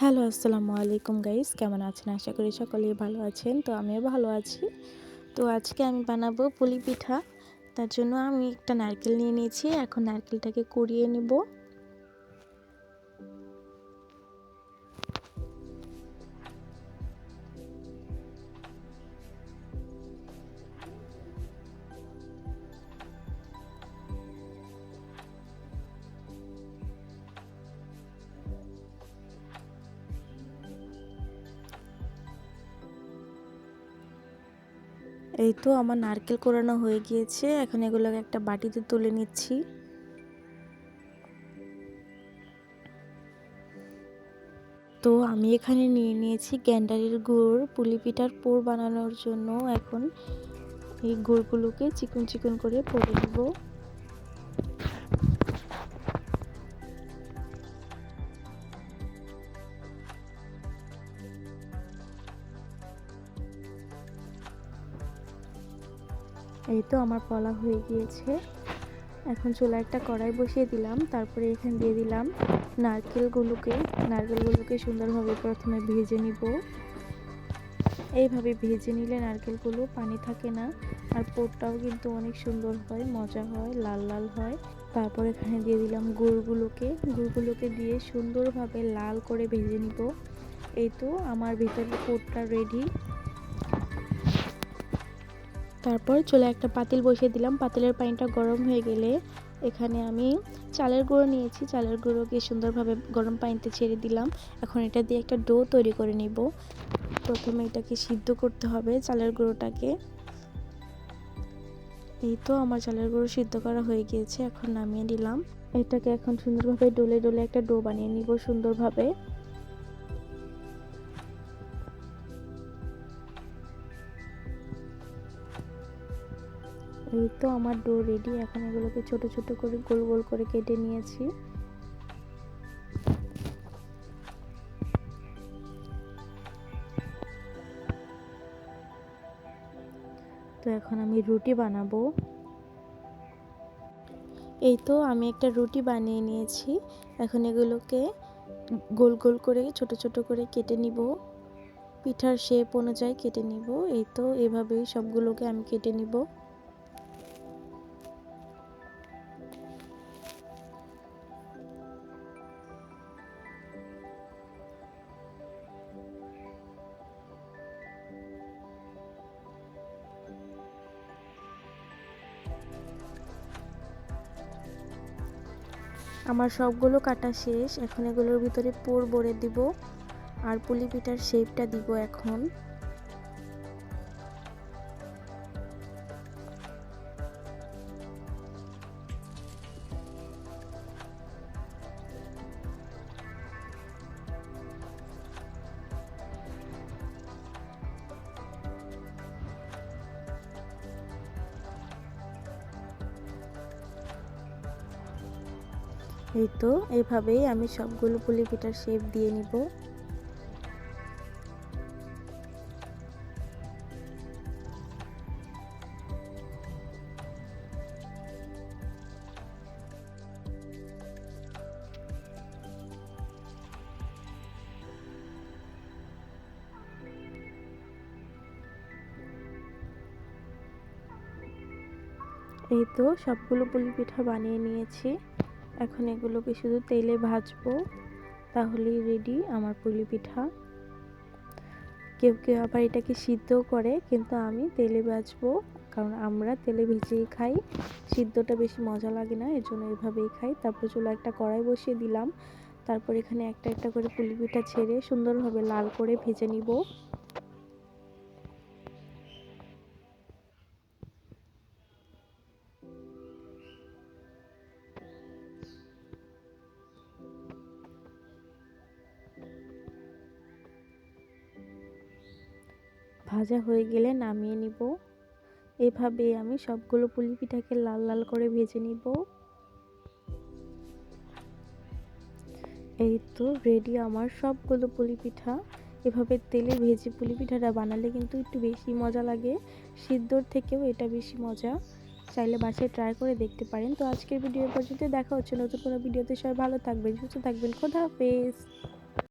Hello, আসসালামু আলাইকুম guys. কেমন আছেন? আশা করি সকলেই ভালো আছেন। তো আমিও ভালো আছি। তো আজকে আমি বানাবো পুলি পিঠা। তার জন্য আমি একটা নারকেল নিয়ে নিয়েছি। এখন নারকেলটাকে কুড়িয়ে নেব। এই তো আমার নারকেল কোরানো হয়ে গিয়েছে। এখন এগুলোকে একটা বাটিতে তুলে নিচ্ছি। তো আমি এখানে নিয়ে নিয়েছি গ্যান্ডারির গুড়, পুলি পিঠার পোর বানানোর জন্য। এখন এই গুড়গুলোকে চিকন চিকন করে পরে দেব এই তো আমার পলা হয়ে গিয়েছে। এখন চুলা একটা কড়াই বসিয়ে দিলাম, তারপরে এখানে দিয়ে দিলাম নারকেলগুলোকে। নারকেলগুলোকে সুন্দরভাবে প্রথমে ভেজে নিব। এইভাবে ভেজে নিলে নারকেলগুলো পানি থাকে না, আর পোটটাও কিন্তু অনেক সুন্দর হয়, মজা হয়, লাল লাল হয়। তারপর এখানে দিয়ে দিলাম গুড়গুলোকে। গুড়গুলোকে দিয়ে সুন্দরভাবে লাল করে ভেজে নিব। এই তো আমার ভিতরে পোটটা রেডি তারপর চলে একটা পাতিল বসিয়ে দিলাম। পাতিলের পানিটা গরম হয়ে গেলে এখানে আমি চালের গুঁড়ো নিয়েছি। চালের গুঁড়োকে সুন্দরভাবে গরম পানিতে ছেড়ে দিলাম। এখন এটা দিয়ে একটা ডো তৈরি করে নিব। প্রথমে এটাকে সিদ্ধ করতে হবে চালের গুঁড়োটাকে। এই তো আমার চালের গুঁড়ো সিদ্ধ করা হয়ে গিয়েছে। এখন নামিয়ে দিলাম এটাকে এখন সুন্দরভাবে ডোলে ডোলে একটা ডো বানিয়ে নিব সুন্দরভাবে। এই তো আমার ডো রেডি এখন এগুলোকে ছোট ছোট করে গোল গোল করে কেটে নিয়েছি। তো এখন আমি রুটি বানাবো। এই তো আমি একটা রুটি বানিয়ে নিয়েছি। এখন এগুলোকে গোল গোল করে ছোট ছোট করে কেটে নিব। পিঠার শেপ অনুযায়ী কেটে নিব। এই তো এভাবেই সবগুলোকে আমি কেটে নিব। আমার সবগুলো কাটা শেষ, এখন এগুলোর ভিতরে পুর ভরে দিব, আর পুলি পিঠার শেপটা দিব এখন। এই তো এইভাবেই আমি সবগুলো পুলি পিঠার শেপ দিয়ে নিব। এই তো, সবগুলো পুলি পিঠা বানিয়ে নিয়েছি। এখন এগুলোকে শুধু তেলে ভাজবো, তাহলেই রেডি আমার পুলি পিঠা। কেউ কেউ আবার এটাকে সিদ্ধও করে, কিন্তু আমি তেলে ভাজবো, কারণ আমরা তেলে ভেজেই খাই। সিদ্ধটা বেশি মজা লাগে না এর জন্য এভাবেই খাই। তারপর চলো একটা কড়াই বসিয়ে দিলাম। তারপর এখানে একটা একটা করে পুলি পিঠা ছেড়ে সুন্দরভাবে লাল করে ভেজে নিব। ভাজা হয়ে গেলে নামিয়ে নিব। এভাবে আমি সবগুলো পুলি পিঠাকে লাল লাল করে ভেজে নিব। এই তো রেডি আমার সবগুলো পুলি পিঠা এভাবে তেলে ভেজে পুলি পিঠাটা বানালে কিন্তু একটু বেশি মজা লাগে। সিদ্ধর থেকেও এটা বেশি মজা। চাইলে বাসায় ট্রাই করে দেখতে পারেন। তো আজকের ভিডিও পর্যন্ত দেখা হচ্ছে নতুন কোনো ভিডিওতে। সবাই ভালো থাকবেন, সুস্থ থাকবেন। খোদা হাফেজ।